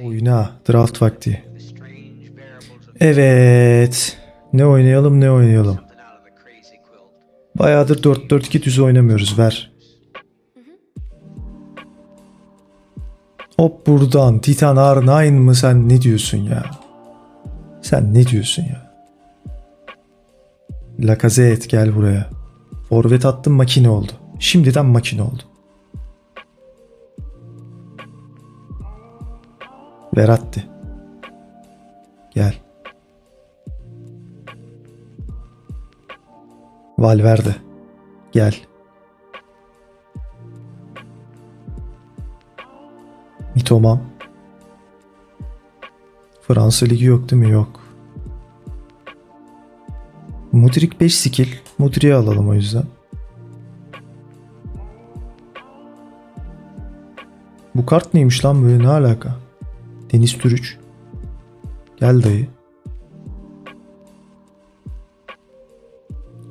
Oyna. Draft vakti. Evet. Ne oynayalım ne oynayalım. Bayağıdır 4-4-2 düz oynamıyoruz. Ver. Hop buradan. Titan R9 mı sen ne diyorsun ya? Sen ne diyorsun ya? Lacazette gel buraya. Forvet attım makine oldu. Şimdiden makine oldu. Veratti. Gel. Valverde. Gel. Mitoman. Fransa Ligi yok değil mi? Yok. Mudrik 5 skill. Mudrik'i alalım o yüzden. Bu kart neymiş lan böyle ne alaka? Deniz Türüç. Gel dayı.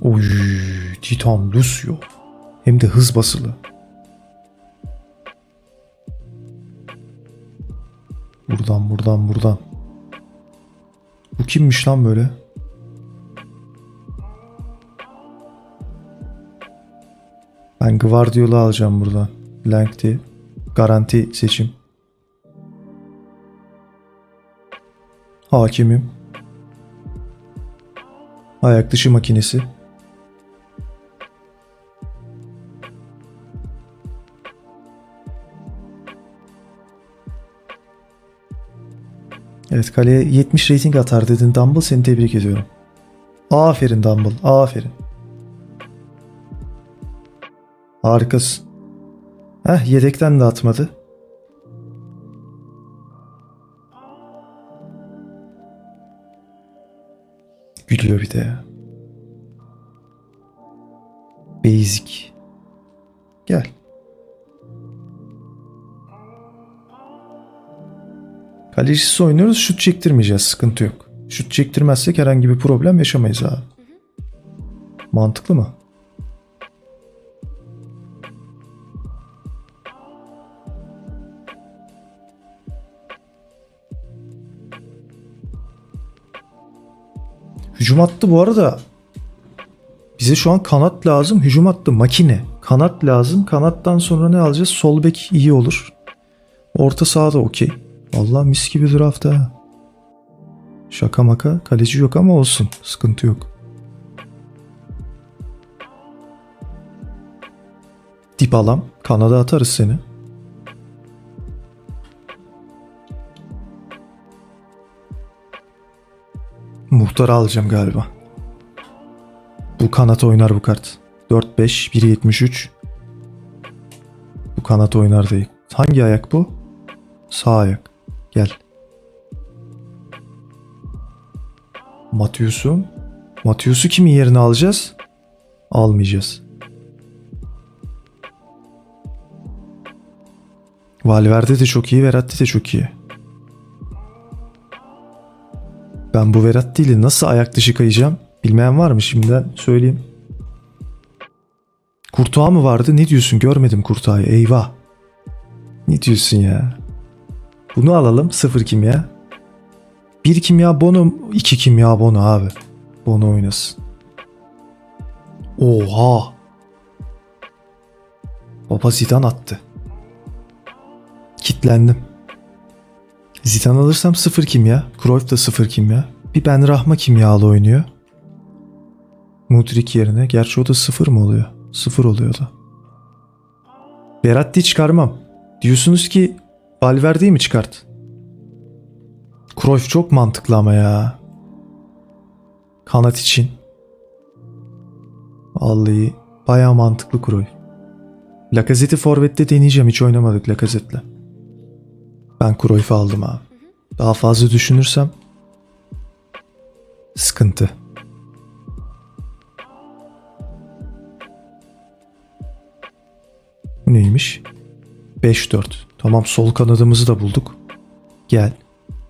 Oy, Titan Lucio. Hem de hız basılı. Buradan buradan buradan. Bu kimmiş lan böyle? Ben Guardiola alacağım buradan. Lankty. Garanti seçim. Hakimim. Ayak dışı makinesi. Evet kaleye 70 rating atar dedin Dumble seni tebrik ediyorum. Aferin Dumble aferin. Harikasın. Heh yedekten de atmadı. Gülüyor bir de. Basic. Gel. Kalecisiz oynuyoruz şut çektirmeyeceğiz sıkıntı yok. Şut çektirmezsek herhangi bir problem yaşamayız abi. Mantıklı mı? Hücum attı bu arada. Bize şu an kanat lazım. Hücum attı makine. Kanat lazım. Kanattan sonra ne alacağız? Sol bek iyi olur. Orta saha da okey. Vallahi mis gibi draft ha. Şaka maka. Kaleci yok ama olsun. Sıkıntı yok. Dip alam. Kanada atarız seni. Muhtarı alacağım galiba. Bu kanat oynar bu kart. 4-5, 1.73. Bu kanat oynar değil. Hangi ayak bu? Sağ ayak. Gel. Matius'u. Matius'u kimin yerine alacağız? Almayacağız. Valverde de çok iyi, Verratti de çok iyi. Ben bu Verratti ile nasıl ayak dışı kayacağım? Bilmeyen var mı şimdiden söyleyeyim. Kurtuğa mı vardı? Ne diyorsun? Görmedim Kurtuğa'yı. Eyvah. Ne diyorsun ya? Bunu alalım. Sıfır kimya. Bir kimya Bono, iki kimya Bono abi. Bono oynasın. Oha. Baba Zidane attı. Kitlendim. Zidane alırsam sıfır kimya. Cruyff da sıfır kimya. Bir Ben Rahma kimyalı oynuyor. Mudrik yerine. Gerçi o da sıfır mı oluyor? Sıfır oluyor da. Beratti çıkarmam. Diyorsunuz ki Valverde'yi mi çıkart? Cruyff çok mantıklı ama ya. Kanat için. Vallahi bayağı mantıklı Cruyff. Lacazette'i forvette deneyeceğim. Hiç oynamadık Lacazette'le. Ben Cruyff'u aldım abi. Daha fazla düşünürsem sıkıntı. Bu neymiş? 5-4. Tamam sol kanadımızı da bulduk. Gel.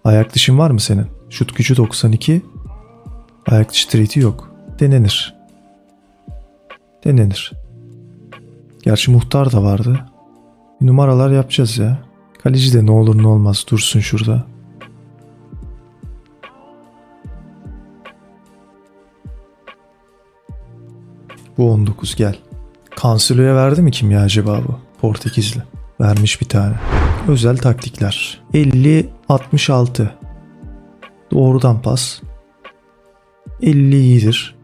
Ayak dışın var mı senin? Şut gücü 92. Ayak dışı trade'i yok. Denenir. Denenir. Gerçi muhtar da vardı. Numaralar yapacağız ya. Kaleci de ne olur ne olmaz dursun şurada. Bu 19 gel. Cancelo'ya verdi mi kim ya acaba bu? Portekizli. Vermiş bir tane. Özel taktikler. 50-66. Doğrudan pas. 50 iyidir.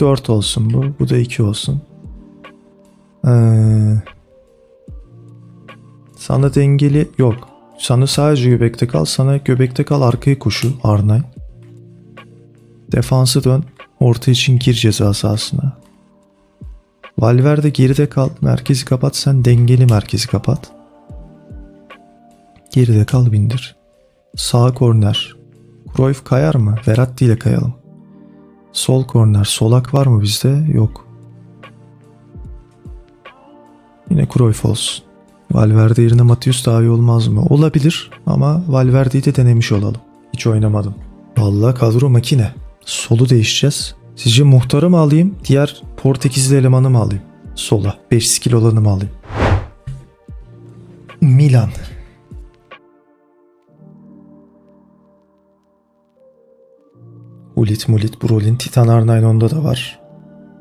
4 olsun bu. Bu da 2 olsun. Ee, sana dengeli yok. Sana sadece göbekte kal. Sana göbekte kal arkaya koşu Arnay. Defansı dön. Orta için gir ceza sahasına. Valverde geride kal. Merkezi kapat. Sen dengeli merkezi kapat. Geride kal bindir. Sağ korner. Cruyff kayar mı? Verratti ile kayalım. Sol korner. Solak var mı bizde? Yok. Yine Cruyff olsun. Valverde yerine Matius daha iyi olmaz mı? Olabilir ama Valverde'yi de denemiş olalım. Hiç oynamadım. Vallahi kadro makine. Solu değişeceğiz. Sizce muhtarı mı alayım? Diğer Portekizli elemanı mı alayım? Sola. 5 skill olanı mı alayım? Milan. Ulit Mulit Brolin Titan R9 onda da var.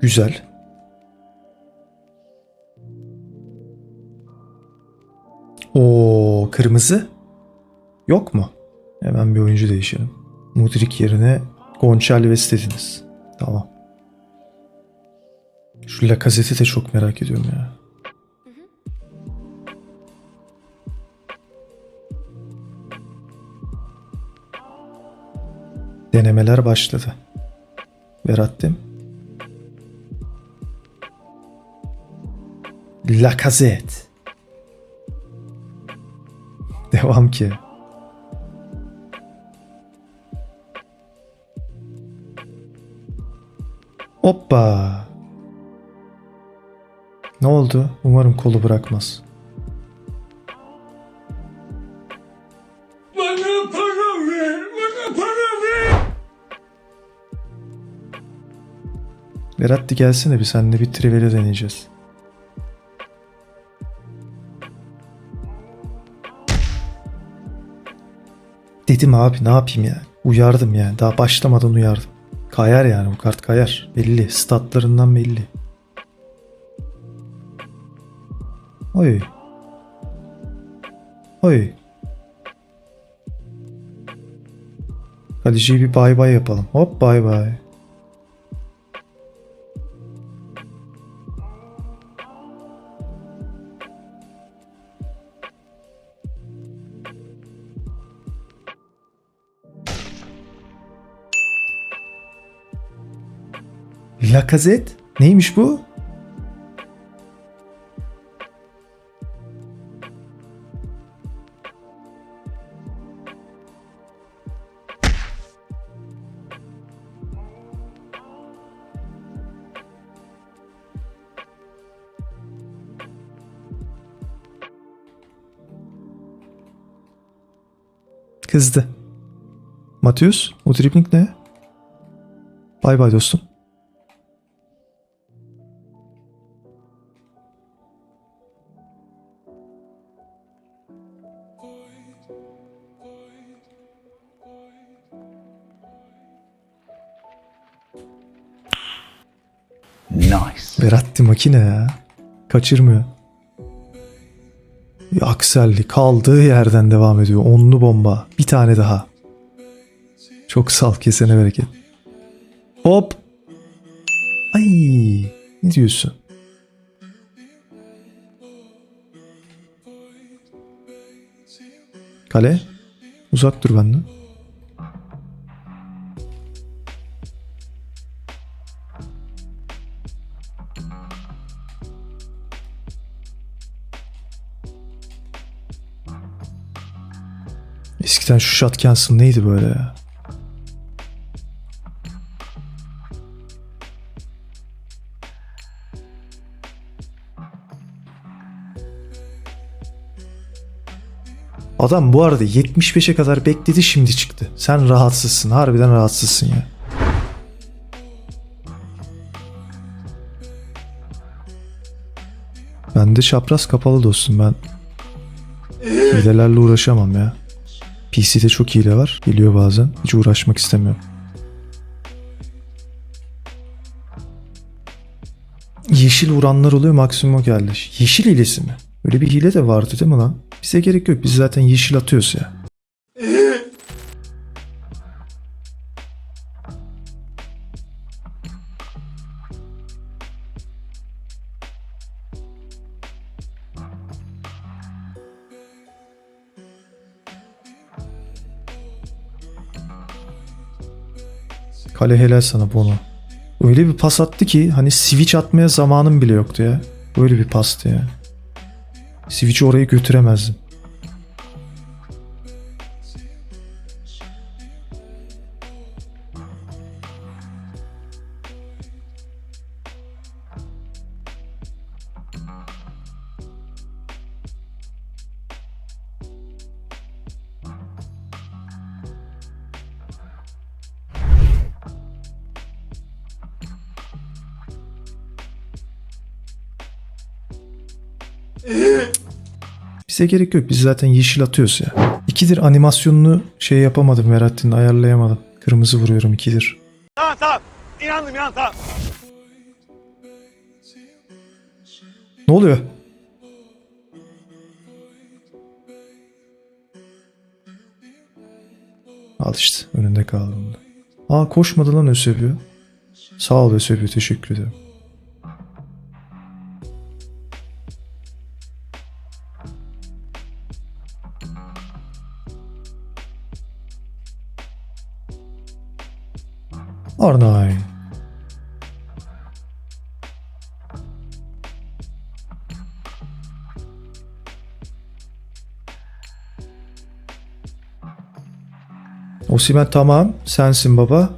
Güzel. O kırmızı yok mu? Hemen bir oyuncu değişelim. Mudrik yerine Gonçalves dediniz. Tamam. Şu Lacazette'i de çok merak ediyorum ya. Denemeler başladı. Verattim. Lacazette. Devam ki. Hoppa. Ne oldu? Umarım kolu bırakmaz. Bana para ver, bana para ver. Veratti gelsene bir seninle bir triveli deneyeceğiz. Dedim abi ne yapayım ya. Uyardım yani. Daha başlamadan uyardım. Kayar yani bu kart kayar. Belli. Statlarından belli. Oy. Oy. Kaleciye bir bay bay yapalım. Hop bay bay. Lacazette? Neymiş bu? Kızdı. Matius, o dribbling ne? Bay bay dostum. Nice. Veratti makine ya. Kaçırmıyor. Akselli kaldığı yerden devam ediyor. Onlu bomba. Bir tane daha. Çok sal kesene bereket. Hop. Ay. Ne diyorsun? Kale. Uzak dur benden. Eskiden şu shot cancel neydi böyle ya? Adam bu arada 75'e kadar bekledi şimdi çıktı. Sen rahatsızsın. Harbiden rahatsızsın ya. Ben de çapraz kapalı dostum ben. Hilelerle uğraşamam ya. PC'de çok hile var. Geliyor bazen. Hiç uğraşmak istemiyorum. Yeşil vuranlar oluyor maksimum geldi. Yeşil hilesi mi? Öyle bir hile de vardı değil mi lan? Bize gerek yok. Biz zaten yeşil atıyoruz ya. Kale helal sana Bono. Öyle bir pas attı ki hani switch atmaya zamanım bile yoktu ya. Böyle bir pastı ya. Switch'i oraya götüremezdim. Bize gerek yok. Biz zaten yeşil atıyoruz ya. İkidir animasyonunu şey yapamadım Verattin'in ayarlayamadım. Kırmızı vuruyorum ikidir. Tamam tamam. İnandım inan tamam. Ne oluyor? Al işte önünde kaldı bunda. Aa koşmadı lan Ösebiyo. Sağ ol Ösebiyo teşekkür ederim. Arnay. Osimen tamam. Sensin baba.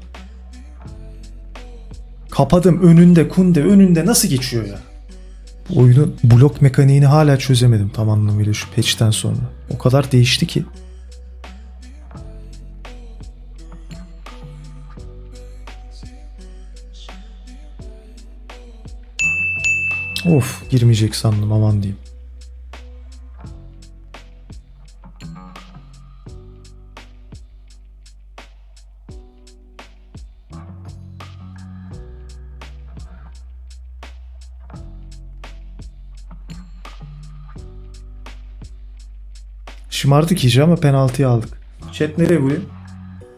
Kapadım önünde Kunde önünde nasıl geçiyor ya? Oyunun blok mekaniğini hala çözemedim tam anlamıyla şu patch'ten sonra. O kadar değişti ki. Of girmeyecek sandım aman diyeyim. Şımardık iyice ama penaltıyı aldık. Chat nereye bu?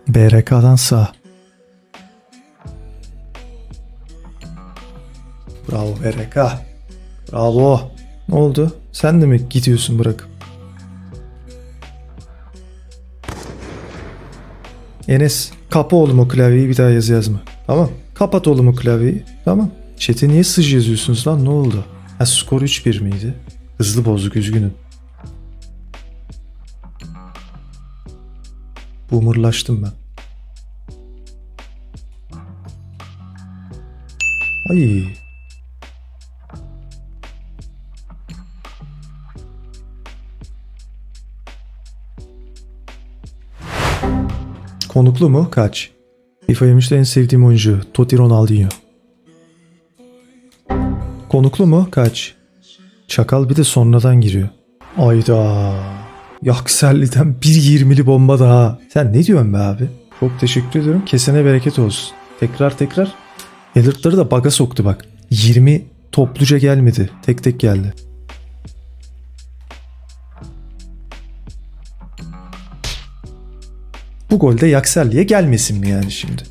BRK'dan sağ. Bravo BRK. Bravo. Ne oldu? Sen de mi gidiyorsun bırakıp? Enes kapa oğlum o klavyeyi bir daha yazı yazma. Tamam. Kapat oğlum o klavyeyi. Tamam. Chat'e niye sıcı yazıyorsunuz lan ne oldu? Ha skor 3-1 miydi? Hızlı bozduk üzgünüm. Boomerlaştım ben. Ay. Konuklu mu? Kaç? FIFA 23'te en sevdiğim oyuncu. Totti Ronaldinho. Konuklu mu? Kaç? Çakal bir de sonradan giriyor. Ayda. Yakselli'den bir 20'li bomba daha. Sen ne diyorsun be abi? Çok teşekkür ediyorum. Kesene bereket olsun. Tekrar tekrar. Alert'ları da baga soktu bak. 20 topluca gelmedi. Tek tek geldi. Bu golde Yakselli'ye gelmesin mi yani şimdi?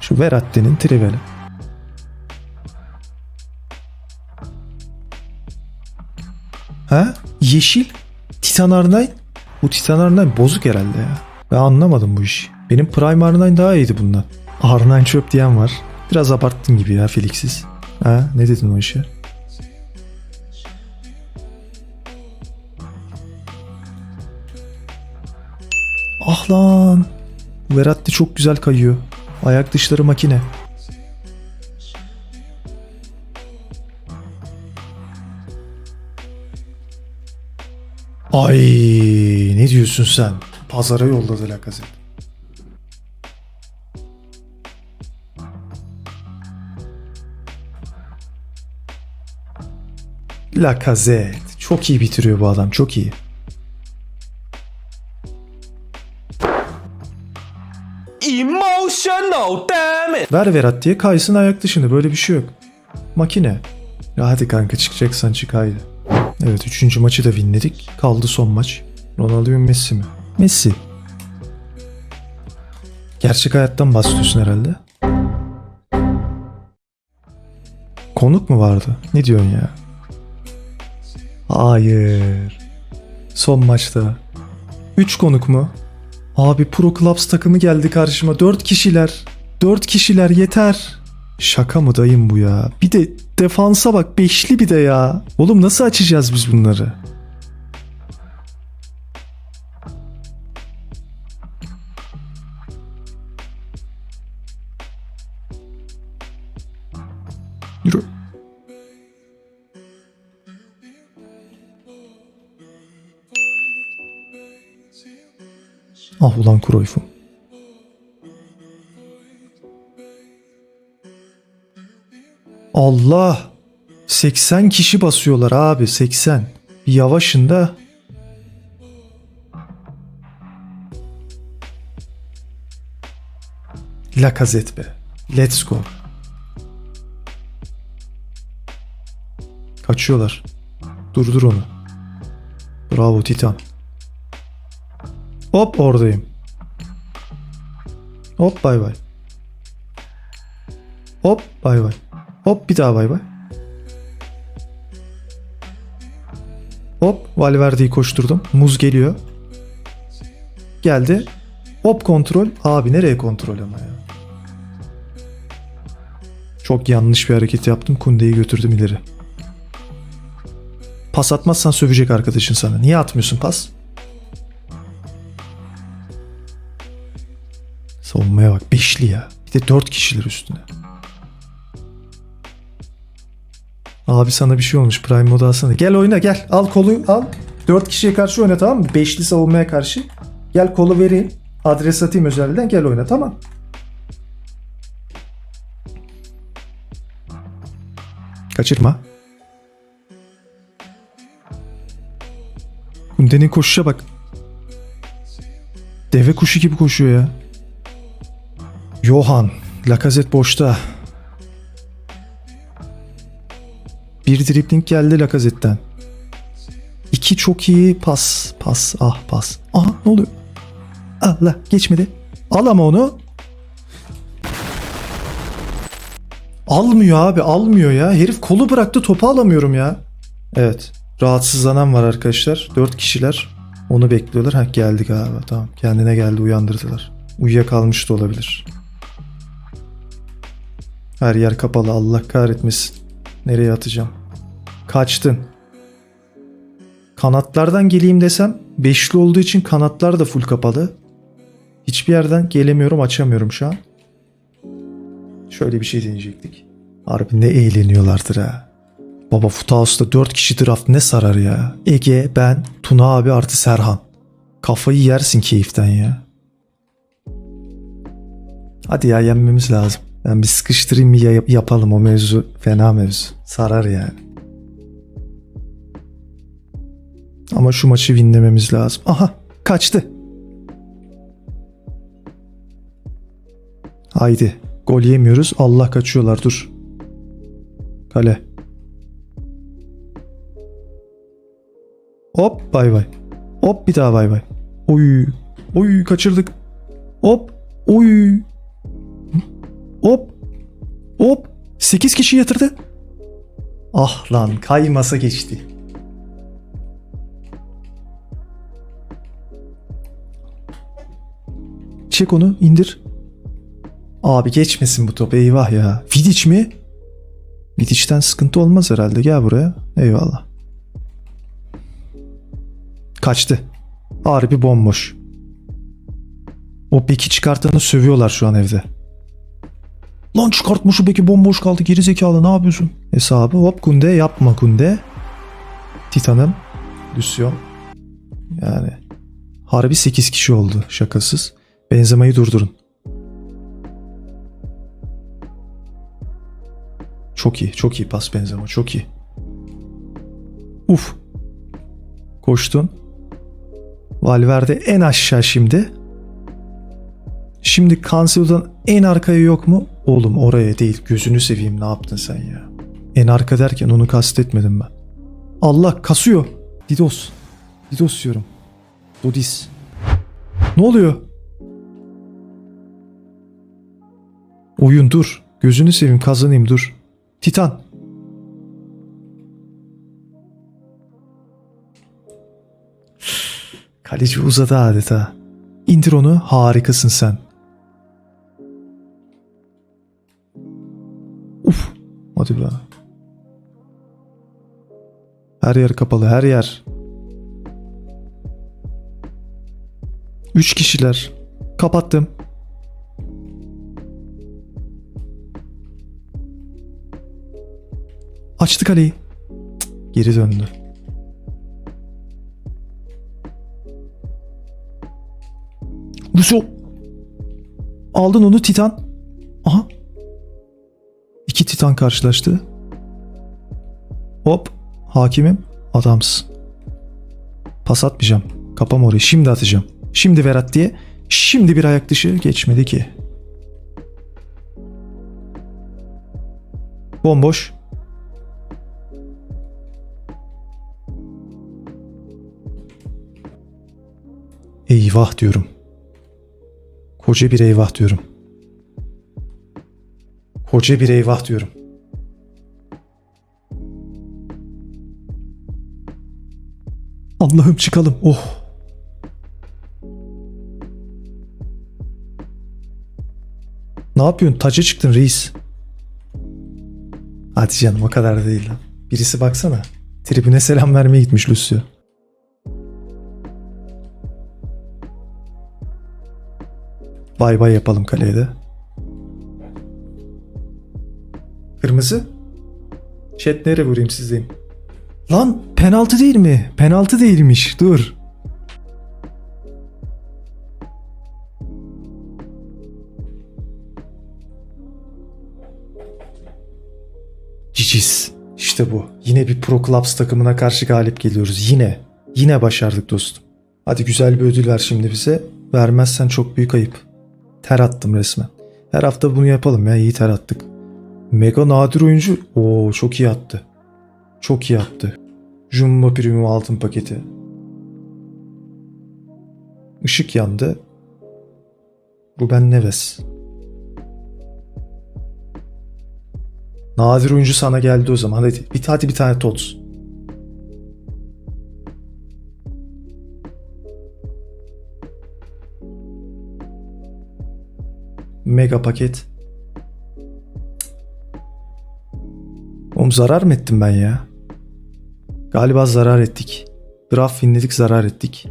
Şu Verratti'nin triveli. Ha? Yeşil? Titan R9? Bu Titan R9 bozuk herhalde ya. Ben anlamadım bu işi. Benim Prime R9 daha iyiydi bundan. R9 çöp diyen var. Biraz abarttın gibi ya Felix'iz. Ha? Ne dedin o işe? Ah lan. Veratti çok güzel kayıyor. Ayak dışları makine. Ay ne diyorsun sen? Pazara yolladı Lacazette. Lacazette. Çok iyi bitiriyor bu adam. Çok iyi. Ver Verat diye kaysın ayak dışını. Böyle bir şey yok. Makine. Ya hadi kanka çıkacaksan çık haydi. Evet üçüncü maçı da winledik. Kaldı son maç. Ronaldo mu Messi mi? Messi. Gerçek hayattan bahsediyorsun herhalde. Konuk mu vardı? Ne diyorsun ya? Hayır. Son maçta. 3 konuk mu? Abi Pro Clubs takımı geldi karşıma. 4 kişiler. 4 kişiler yeter. Şaka mı dayım bu ya? Bir de defansa bak beşli bir de ya. Oğlum nasıl açacağız biz bunları? Yürü. Ah ulan Cruyff'um. Allah! 80 kişi basıyorlar abi 80. Bir yavaşın da. Lacazette be. Let's go. Kaçıyorlar. Durdur onu. Bravo Titan. Hop oradayım. Hop bay bay. Hop bay bay. Hop bir daha bay bay. Hop Valverde'yi koşturdum. Muz geliyor. Geldi. Hop kontrol. Abi nereye kontrol ama ya? Çok yanlış bir hareket yaptım. Kunde'yi götürdüm ileri. Pas atmazsan sövecek arkadaşın sana. Niye atmıyorsun pas? Savunmaya bak. Beşli ya. Bir de dört kişiler üstüne. Abi sana bir şey olmuş. Prime modu alsana. Gel oyna gel. Al kolu al. Dört kişiye karşı oyna tamam mı? Beşli savunmaya karşı. Gel kolu vereyim. Adres atayım özelden. Gel oyna tamam. Kaçırma. Kunde'nin koşuşa bak. Deve kuşu gibi koşuyor ya. Johan. Lacazette boşta. Bir dribling geldi Lacazette'den. İki çok iyi pas. Pas. Ah pas. Aha ne oluyor? Allah geçmedi. Al ama onu. Almıyor abi almıyor ya. Herif kolu bıraktı topu alamıyorum ya. Evet. Rahatsızlanan var arkadaşlar. Dört kişiler. Onu bekliyorlar. Ha geldi galiba. Tamam. Kendine geldi uyandırdılar. Uyuyakalmış da olabilir. Her yer kapalı. Allah kahretmesin. Nereye atacağım? Kaçtın. Kanatlardan geleyim desem beşli olduğu için kanatlar da full kapalı. Hiçbir yerden gelemiyorum açamıyorum şu an. Şöyle bir şey deneyecektik. Harbi ne eğleniyorlardır ha. Baba Futahouse'da 4 kişi draft ne sarar ya. Ege, ben, Tuna abi artı Serhan. Kafayı yersin keyiften ya. Hadi ya yenmemiz lazım. Ben bir sıkıştırayım bir ya- yapalım o mevzu. Fena mevzu. Sarar yani. Ama şu maçı winlememiz lazım. Aha kaçtı. Haydi. Gol yemiyoruz. Allah kaçıyorlar dur. Kale. Hop bay bay. Hop bir daha bay bay. Oy. Oy kaçırdık. Hop. Oy. Hop. Hop. 8 kişi yatırdı. Ah lan kaymasa geçti. Çek onu indir. Abi geçmesin bu top eyvah ya. Vidic mi? Vidic'ten sıkıntı olmaz herhalde gel buraya. Eyvallah. Kaçtı. Harbi bomboş. O beki çıkartanı sövüyorlar şu an evde. Lan çıkartma şu beki bomboş kaldı geri zekalı ne yapıyorsun? Hesabı hop Kunde yapma Kunde. Titan'ım. Lucion. Yani harbi 8 kişi oldu şakasız. Benzema'yı durdurun. Çok iyi, çok iyi pas Benzema, çok iyi. Uf. Koştun. Valverde en aşağı şimdi. Şimdi Cancelo'dan en arkaya yok mu? Oğlum oraya değil. Gözünü seveyim ne yaptın sen ya? En arka derken onu kastetmedim ben. Allah kasıyor. Didos. Didos diyorum. Dodis. Ne oluyor? Oyun dur. Gözünü seveyim kazanayım dur. Titan. Kaleci uzadı adeta. İndir onu harikasın sen. Uf. Hadi be. Her yer kapalı her yer. Üç kişiler. Kapattım. Açtı kaleyi. Geri döndü. Russo. Aldın onu Titan. Aha. İki Titan karşılaştı. Hop. Hakimim. Adamsın. Pas atmayacağım. Kapam orayı. Şimdi atacağım. Şimdi Verat diye. Şimdi bir ayak dışı geçmedi ki. Bomboş. Eyvah diyorum. Koca bir eyvah diyorum. Koca bir eyvah diyorum. Allah'ım çıkalım. Oh. Ne yapıyorsun? Taca çıktın reis. Hadi canım o kadar da değil. Birisi baksana. Tribüne selam vermeye gitmiş Lucio. Bay bay yapalım kaleye de. Kırmızı. Chat nereye vurayım sizdeyim. Lan penaltı değil mi? Penaltı değilmiş. Dur. Cicis. İşte bu. Yine bir Pro Clubs takımına karşı galip geliyoruz. Yine. Yine başardık dostum. Hadi güzel bir ödül ver şimdi bize. Vermezsen çok büyük ayıp. Ter attım resmen. Her hafta bunu yapalım ya. İyi ter attık. Mega nadir oyuncu. Oo çok iyi attı. Çok iyi attı. Jumbo Premium altın paketi. Işık yandı. Ruben Neves. Nadir oyuncu sana geldi o zaman. Hadi bir, hadi bir tane Tots. Mega paket. Oğlum zarar mı ettim ben ya? Galiba zarar ettik. Draft finledik zarar ettik.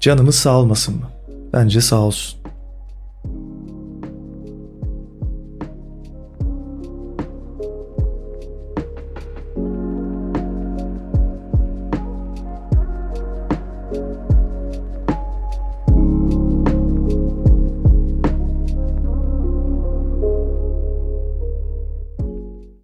Canımız sağ olmasın mı? Bence sağ olsun.